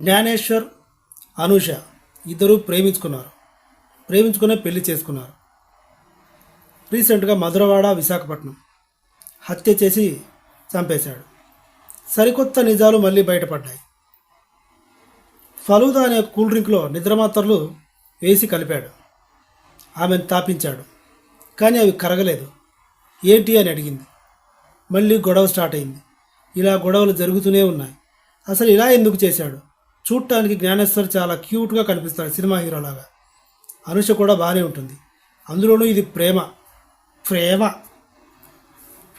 జ్ఞానేశ్వర్ అనూష ఇద్దరు ప్రేమించుకున్నారు. ప్రేమించుకునే పెళ్ళి చేసుకున్నారు. రీసెంట్గా మధురవాడ విశాఖపట్నం హత్య చేసి చంపేశాడు. సరికొత్త నిజాలు మళ్ళీ బయటపడ్డాయి. ఫలూదా అనే కూల్ డ్రింక్లో నిద్రమాత్రలు వేసి కలిపాడు. ఆమెను తాపించాడు. కానీ అవి కరగలేదు. ఏంటి అని అడిగింది. మళ్ళీ గొడవ స్టార్ట్ అయింది. ఇలా గొడవలు జరుగుతూనే ఉన్నాయి. అసలు ఇలా ఎందుకు చేశాడు? చూడటానికి జ్ఞానేశ్వర్ చాలా క్యూట్గా కనిపిస్తాడు సినిమా హీరోలాగా అనుష కూడా బాగానే ఉంటుంది. అందులోనూ ఇది ప్రేమ. ప్రేమ.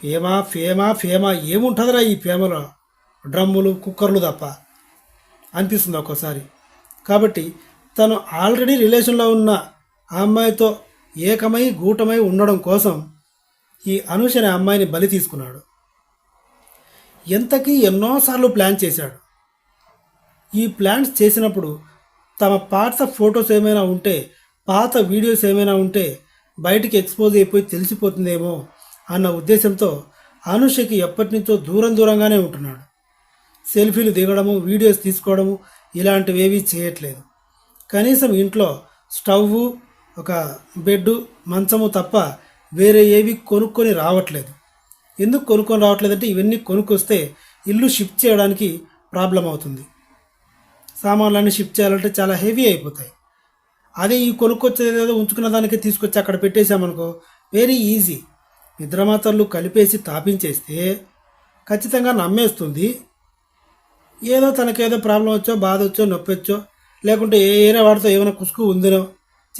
ఫేమ ఫేమ ఫేమ ఏముంటుందిరా ఈ ఫేమలో డ్రమ్ములు కుక్కర్లు తప్ప. అనిపిస్తుంది ఒక్కోసారి. కాబట్టి తను ఆల్రెడీ రిలేషన్లో ఉన్న ఆ అమ్మాయితో ఏకమై గూటమై ఉండడం కోసం ఈ అనుష అనే అమ్మాయిని బలి తీసుకున్నాడు. ఎంతకీ ఎన్నోసార్లు ప్లాన్ చేశాడు. ఈ ప్లాన్స్ చేసినప్పుడు తమ పాత ఫొటోస్ ఏమైనా ఉంటే పాత వీడియోస్ ఏమైనా ఉంటే బయటికి ఎక్స్పోజ్ అయిపోయి తెలిసిపోతుందేమో అన్న ఉద్దేశంతో అనుషకి ఎప్పటి నుంచో దూరం దూరంగానే ఉంటున్నాడు. సెల్ఫీలు దిగడము వీడియోస్ తీసుకోవడము ఇలాంటివి ఏవీ చేయట్లేదు. కనీసం ఇంట్లో స్టవ్ ఒక బెడ్ మంచము తప్ప వేరే ఏవి కొనుక్కొని రావట్లేదు. ఎందుకు కొనుక్కొని రావట్లేదంటే ఇవన్నీ కొనుక్కొస్తే ఇల్లు షిఫ్ట్ చేయడానికి ప్రాబ్లం అవుతుంది సామాన్లన్నీ షిఫ్ట్ చేయాలంటే చాలా హెవీ అయిపోతాయి. అదే ఈ కొనుక్కొచ్చేది ఏదో ఉంచుకున్న దానికి తీసుకొచ్చి అక్కడ పెట్టేశామనుకో వెరీ ఈజీ నిద్రమాత్రలు కలిపేసి తాపించేస్తే ఖచ్చితంగా నమ్మేస్తుంది. ఏదో తనకేదో ప్రాబ్లం వచ్చో బాధ వచ్చో నొప్పి వచ్చో లేకుంటే ఏ ఏరే వాడితో ఏమైనా కుసుకు ఉందినో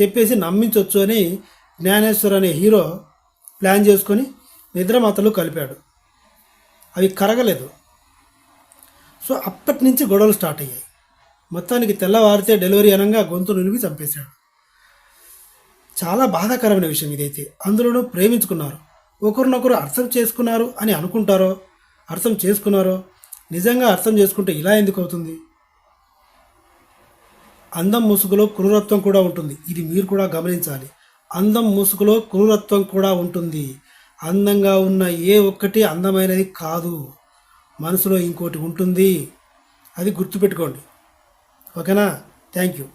చెప్పేసి నమ్మించవచ్చు అని జ్ఞానేశ్వర్ అనే హీరో ప్లాన్ చేసుకొని నిద్రమాతలు కలిపాడు. అవి కరగలేదు. సో అప్పటి నుంచి గొడవలు స్టార్ట్ అయ్యాయి. మొత్తానికి తెల్లవారితే డెలివరీ అనగా గొంతు నునిగి చంపేశాడు. చాలా బాధాకరమైన విషయం ఇదైతే. అందులోనూ ప్రేమించుకున్నారు. ఒకరినొకరు అర్థం చేసుకున్నారు అని అనుకుంటారో అర్థం చేసుకున్నారో నిజంగా అర్థం చేసుకుంటే ఇలా ఎందుకు అవుతుంది? అందం ముసుగులో క్రూరత్వం కూడా ఉంటుంది. ఇది మీరు కూడా గమనించాలి. అందం ముసుగులో క్రూరత్వం కూడా ఉంటుంది. అందంగా ఉన్న ఏ ఒక్కటి అందమైనది కాదు. మనసులో ఇంకోటి ఉంటుంది. అది గుర్తుపెట్టుకోండి. ఓకేనా? Thank you.